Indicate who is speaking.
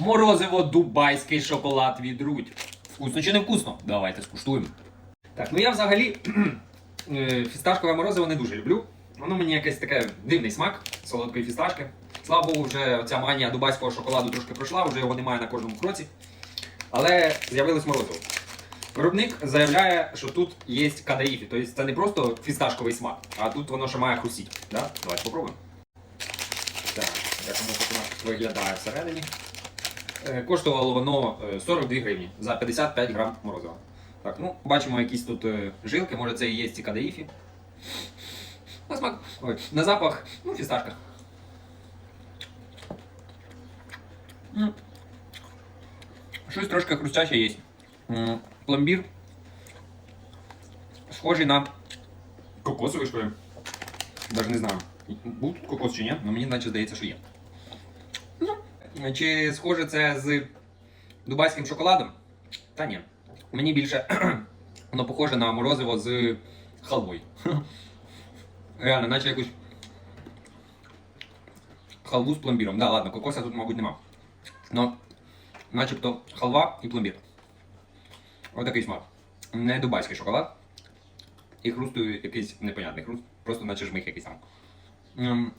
Speaker 1: Морозиво дубайський шоколад від Рудь. Вкусно чи не вкусно? Давайте скуштуємо. Так, ну я взагалі е, фісташкове морозиво не дуже люблю. Воно мені якесь таке дивний смак солодкої фісташки. Слава Богу, вже ця манія дубайського шоколаду трошки пройшла, вже його немає на кожному кроці. Але з'явилось морозиво. Виробник заявляє, що тут є кадаїфі, тобто це не просто фісташковий смак, а тут воно ще має хрустіть. Да? Давайте попробуємо. Так, як воно виглядає всередині. Е, Коштувало воно е, 42 гривні за 55 грам морозива. Так, ну, бачимо якісь тут е, жилки, може це і є ці кадаїфі. На смак, ой, на запах, ну, фісташка. Щось трошки хрустяще є. Пломбір. Схожий на кокосовий, що ли. Даже не знаю. Був тут кокос чи ні, але мені наче здається, що є. Чи схоже це з дубайським шоколадом? Та ні. Мені більше воно похоже на морозиво з халвою. Реально, наче якусь халву з пломбіром. Да, ладно, кокоса тут, мабуть, нема. Но начебто халва і пломбір. Ось такий смак. Не дубайський шоколад. І хрусту якийсь непонятний хруст. Просто наче жмих якийсь там.